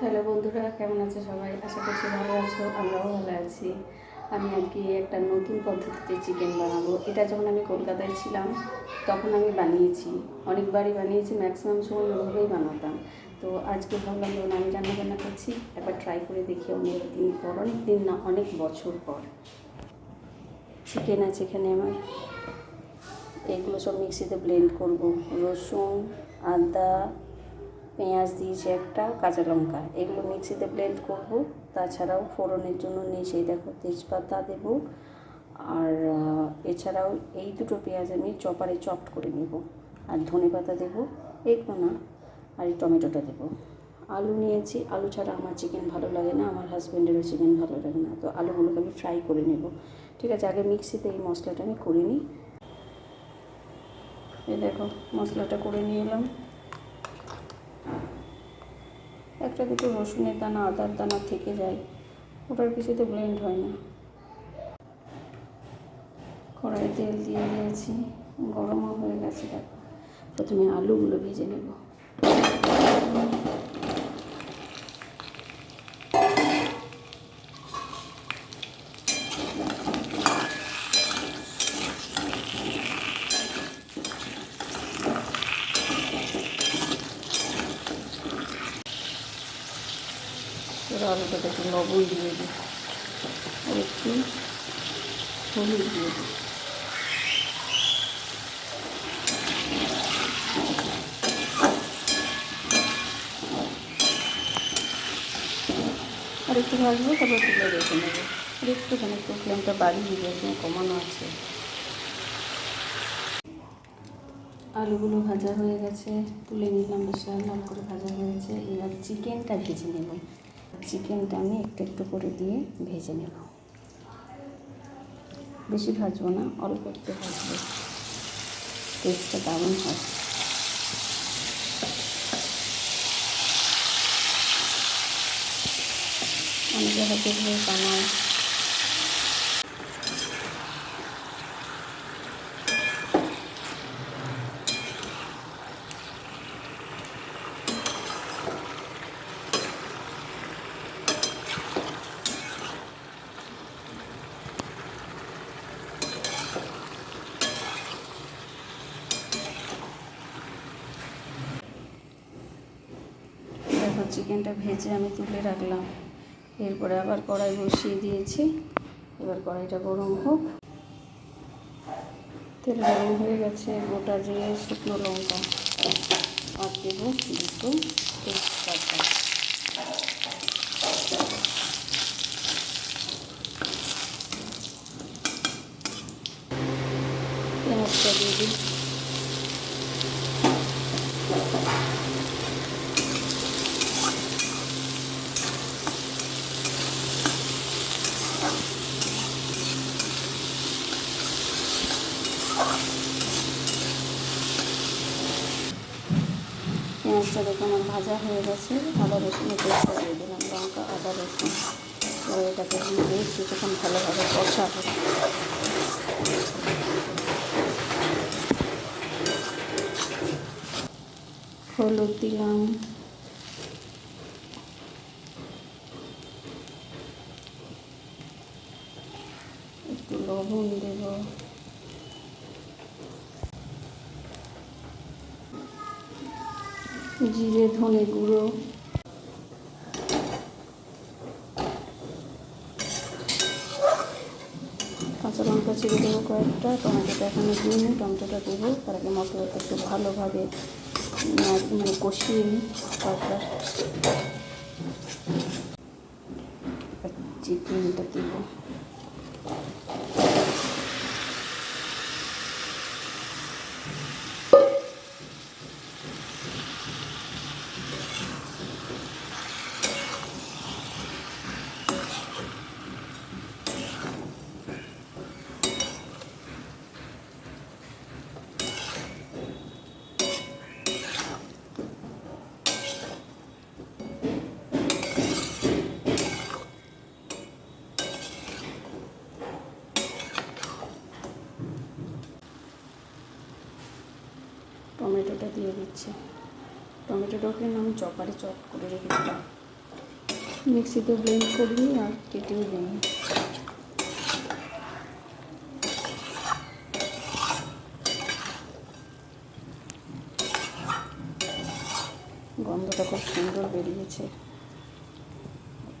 Hello বন্ধুরা, কেমন আছে সবাই? আশা করছি ভালো আছো, আমরাও ভালো আছি। আমি আজকে একটা নতুন পদ্ধতিতে চিকেন বানাবো। এটা যখন আমি কলকাতায় ছিলাম, তখন আমি বানিয়েছি। অনেকবারই বানিয়েছি ম্যাক্সিমাম সময় ওভাবেই বানাতাম। তো আজকে ভাবলাম, যখন আমি রান্না বান্না করছি, একবার ট্রাই করে দেখি অনেক দিন পর অনেক দিন না, অনেক বছর পর। চিকেন আছে এখানে আমার। এগুলো সব মিক্সিতে ব্লেন্ড করব। রসুন, আদা পেঁয়াজ দিয়েছি একটা কাঁচা লঙ্কা। এগুলো মিক্সিতে ব্লেন্ড করব। তাছাড়াও ফোড়নের জন্য নিয়ে সেই দেখো তেজপাতা দেব। আর এছাড়াও এই দুটো পেঁয়াজ আমি চপারে চপড করে নেব। আর ধনে পাতা দেবো, এগুলো না, আর এই টমেটোটা দেবো। আলু নিয়েছি, আলু ছাড়া আমার চিকেন ভালো লাগে না, আমার হাজব্যান্ডেরও চিকেন ভালো লাগে না। তো আলুগুলোকে আমি ফ্রাই করে নেব। ঠিক আছে, আগে মিক্সিতে এই মশলাটা আমি করে নিই। এই দেখো, মশলাটা করে নিয়ে এলাম। একটা দুটো রসুনের দানা, আদার দানা থেকে যায়। ওটার কিছুতে ব্লেন্ড হয় না। কড়াই তেল দিয়ে দিয়েছি। গরমও হয়ে গেছে, দেখো। প্রথমে আলুগুলো ভেজে নেব। আলুটাতে একটু লবণ দিয়ে দিই। একটু হলুদ দিয়ে দিই। আর একটু ভাজবো, তারপর তুলে রেখে নেব। আর একটুখানি একটু ফ্লেমটা বাড়িয়ে দিয়ে কমানো আছে। আলুগুলো ভাজা হয়ে গেছে, তুলে নিলাম বেশ লাল করে ভাজা হয়েছে। এবার চিকেনটা ভেজে নেব। চিকেনটা আমি একটু একটু করে দিয়ে ভেজে নেব। বেশি ভাজবো না, অল্প একটু ভাজবো। টেস্টটা দারুণ হয়। অনেকে হাতে ধরে বানায় দেখো চিকেনটা ভেজে আমি তুলে রাখলাম। এরপরে আবার কড়াই বসিয়ে দিয়েছি। এবার কড়াইটা গরম হোক। তেল গরম হয়ে গেছে, গোটা জিরে শুকনো লঙ্কা আর দেবো দুটো তেজপাতা। পেঁয়াজটা দিয়ে দিই। পেঁয়াজটা দেখে ভাজা হয়ে গেছে। আদা রসুনের পেস্টটা দিয়ে দিলাম, লঙ্কা, আদা, রসুন। এবার এটাকে দিয়ে কিছুক্ষণ ভালোভাবে কষাবো। হলুদ দিলাম। একটু লবণ দেবো। জিরে ধনে গুঁড়ো। কাঁচা লঙ্কা ছিঁড়ে দেবো কয়েকটা, টমেটোটা এখানে দিয়ে নিই টমেটোটা দেবো, তার আগে মশলাটা একটু ভালোভাবে মানে কষিয়ে নিই তারপর চিকেনটা দেবো। টমেটোটা দিয়ে দিচ্ছি। টমেটোটাকে আমি চপারে চপ করে রেখেছিলাম। মিক্সিতে ব্লেন্ড করিনি আর কেটেও দিই গন্ধটা খুব সুন্দর বেরিয়েছে।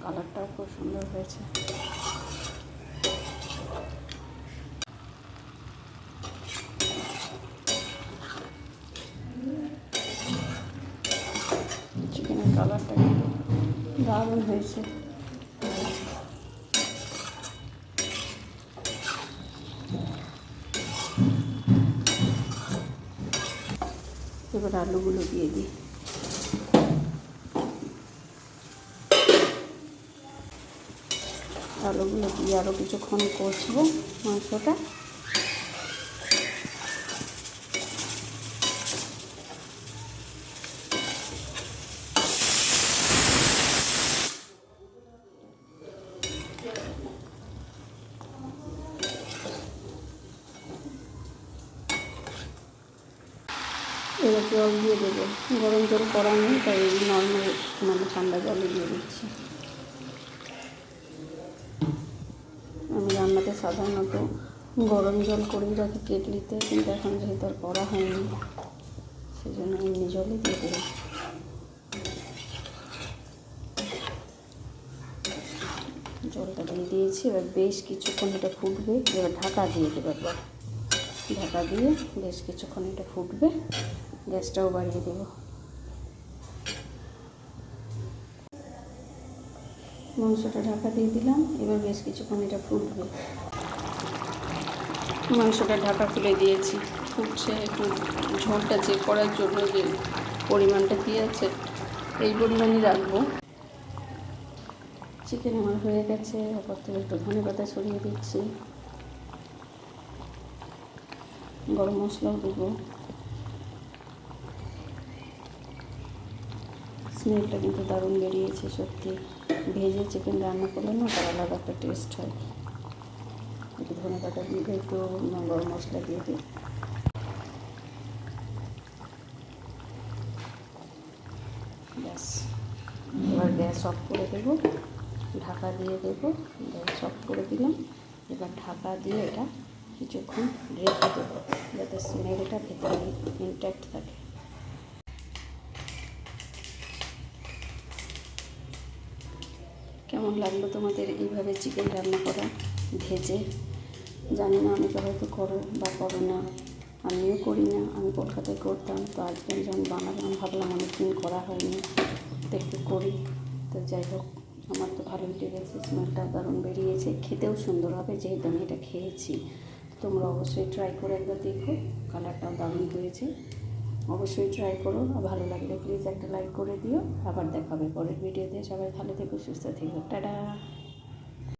কালারটাও খুব সুন্দর হয়েছে। কালারটা দারুণ হয়েছে। এবার আলুগুলো দিয়ে দিই। আলুগুলো দিয়ে আরও কিছুক্ষণ কষবো মাংসটা এবার জল দিয়ে দেবো। গরম জল করা নেই, তাই নর্মাল মানে ঠান্ডা জলে দিয়ে দিচ্ছি। আমি রান্নাতে সাধারণত গরম জল করেই রাখি কেটলিতে, কিন্তু এখন যেহেতু আর করা হয়নি সেই জন্য এমনি জলই দিয়ে দেবো। জলটা দিয়ে দিয়েছি, এবার বেশ কিছুক্ষণ এটা ফুটবে, এবার ঢাকা দিয়ে দেবো একবার। ঢাকা দিয়ে বেশ কিছুক্ষণ এটা ফুটবে। গ্যাসটাও বাড়িয়ে দেবো। মাংসটা ঢাকা দিয়ে দিলাম, এবার বেশ কিছুক্ষণ এটা ফুটবে। মাংসটা ঢাকা খুলে দিয়েছি। ফুটছে একটু ঝোলটা চেক করার জন্য যে পরিমাণটা কী আছে, এই পরিমাণই রাখব। চিকেন আমার হয়ে গেছে ওপর থেকে একটু ধনে পাতা ছড়িয়ে দিচ্ছি। গরম মশলাও দেবো। স্মেলটা কিন্তু দারুণ বেরিয়েছে, সত্যি। ভেজে চিকেন রান্না করলে না তার আলাদা একটা টেস্ট হয়। একটু ধনে পাতা দিয়ে একটু গরম মশলা দিয়ে দিই। ব্যাস, এবার গ্যাস অফ করে দেবো, ঢাকা দিয়ে দেবো, গ্যাস অফ করে দিলাম। এবার ঢাকা দিয়ে এটা কিছুক্ষণ রেখে দেবো, যাতে স্মেলটা ভেতরে ইনট্যাক্ট থাকে। কেমন লাগল তোমাদের এইভাবে চিকেন রান্না করা? ভেজে? জানি না, অনেকে হয়তো করো বা করো না। আমিও করি না, আমি কলকাতায় করতাম, তো আজকে আমি যখন বানালাম, ভাবলাম অনেকদিন করা হয়নি, তো একটু করি। তো যাই হোক, আমার তো ভালোই লেগেছে স্মেলটা দারুণ বেরিয়েছে। খেতেও সুন্দর হবে, যেহেতু আমি এটা খেয়েছি। তোমরা অবশ্যই ট্রাই করে একবার দেখো কালারটাও দারুণ হয়েছে। অবশ্যই ট্রাই করো, আর ভালো লাগলে প্লিজ একটা লাইক করে দিও। আবার দেখাবে পরের ভিডিওতে সবাই ভালো থেকো, সুস্থ থেকো। টাটা!